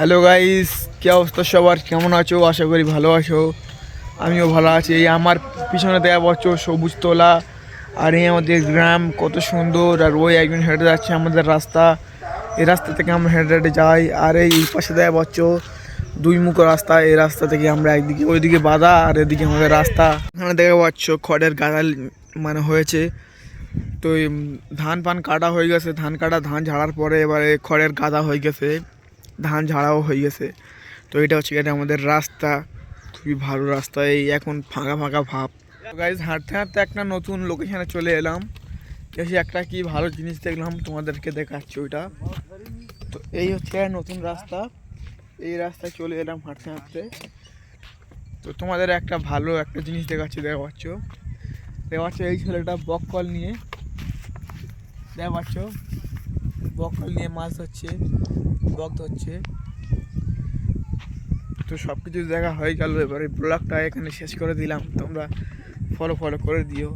Hello guys কি অবস্থা সবার? কেমন আছো? আশা করি ভালো আছো। আমিও ভালো আছি। এই আমার পিছনে দেওয়া বছর সবুজ তোলা। আর এই আমাদের গ্রাম কত সুন্দর। আর ওই একজন হেঁটে যাচ্ছে আমাদের রাস্তা। এই রাস্তা থেকে আমরা হেঁটে হেঁটে যাই। আর এই পাশে দেওয়া বছর দুই মুখ রাস্তা। এই রাস্তা থেকে আমরা একদিকে, ওইদিকে বাধা আর এদিকে আমাদের রাস্তা। এখানে দেখা পাচ্ছ খড়ের গাদাল মানে হয়েছে। তো ধান পান কাটা হয়ে গেছে। ধান কাটা, ধান ঝাড়ার পরে এবারে খড়ের গাদা হয়ে গেছে। ধান ঝাড়াও হয়ে গেছে। তো এটা হচ্ছে এটা আমাদের রাস্তা। খুবই ভালো রাস্তা এই এখন ফাঁকা ফাঁকা ভাব। গাইজ হাঁটতে হাঁটতে একটা নতুন লোকেশানে চলে এলাম। এসে একটা কি ভালো জিনিস দেখলাম, তোমাদেরকে দেখাচ্ছি ওইটা। তো এই হচ্ছে নতুন রাস্তা। এই রাস্তায় চলে এলাম হাঁটতে হাঁটতে। তো তোমাদের একটা ভালো একটা জিনিস দেখাচ্ছি দেখা পাচ্ছ দেখা পাচ্ছ এই ছেলেটা বক কল নিয়ে। দেখা পাচ্ছ বককল নিয়ে মাছ ধরছে, বক ধরছে। তো সব কিছু দেখা হয়ে গেল, এবারে ব্লগটা এখানে শেষ করে দিলাম। তোমরা ফলো ফলো করে দিও।